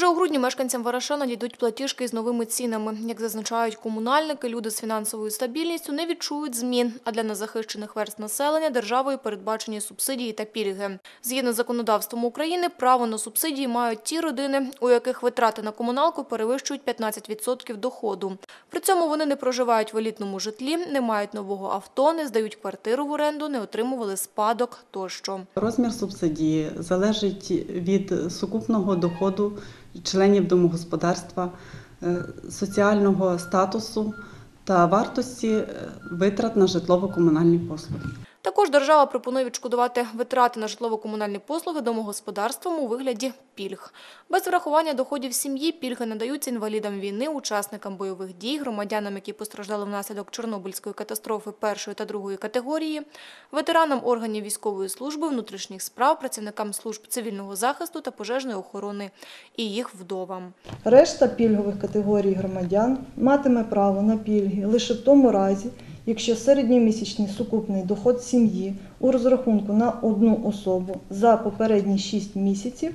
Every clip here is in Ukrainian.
Вже у грудні мешканцям Вараша надійдуть платіжки із новими цінами. Як зазначають комунальники, люди з фінансовою стабільністю не відчують змін, а для незахищених верст населення державою передбачені субсидії та пільги. Згідно з законодавством України, право на субсидії мають ті родини, у яких витрати на комуналку перевищують 15% доходу. При цьому вони не проживають в елітному житлі, не мають нового авто, не здають квартиру в оренду, не отримували спадок тощо. Розмір субсидії залежить від сукупного доходу членів домогосподарства, е, соціального статусу та вартості е, витрат на житлово-комунальні послуги. Також держава пропонує відшкодувати витрати на житлово-комунальні послуги домогосподарствам у вигляді пільг. Без врахування доходів сім'ї пільги надаються інвалідам війни, учасникам бойових дій, громадянам, які постраждали внаслідок Чорнобильської катастрофи першої та другої категорії, ветеранам органів військової служби, внутрішніх справ, працівникам служб цивільного захисту та пожежної охорони і їх вдовам. Решта пільгових категорій громадян матиме право на пільги лише в тому разі, якщо середньомісячний сукупний доход сім'ї у розрахунку на одну особу за попередні 6 місяців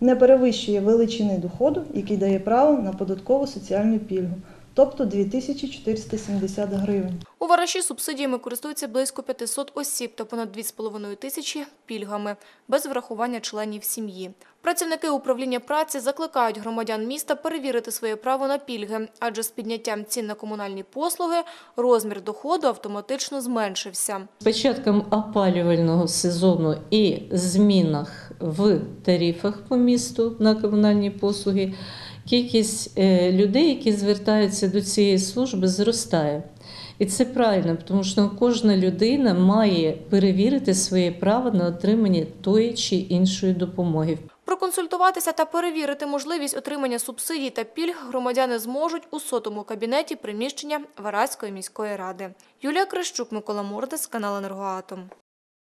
не перевищує величини доходу, який дає право на податкову соціальну пільгу, тобто 2470 гривень. У Вараші субсидіями користуються близько 500 осіб та понад 2,5 тисячі пільгами, без врахування членів сім'ї. Працівники управління праці закликають громадян міста перевірити своє право на пільги, адже з підняттям цін на комунальні послуги розмір доходу автоматично зменшився. З початком опалювального сезону і змінах в тарифах по місту на комунальні послуги кількість е, людей, які звертаються до цієї служби, зростає. І це правильно, тому що кожна людина має перевірити своє право на отримання тої чи іншої допомоги. Проконсультуватися та перевірити можливість отримання субсидій та пільг громадяни зможуть у сотому кабінеті приміщення Вараської міської ради. Юлія Крищук, Микола Мордес, канал «Енергоатом».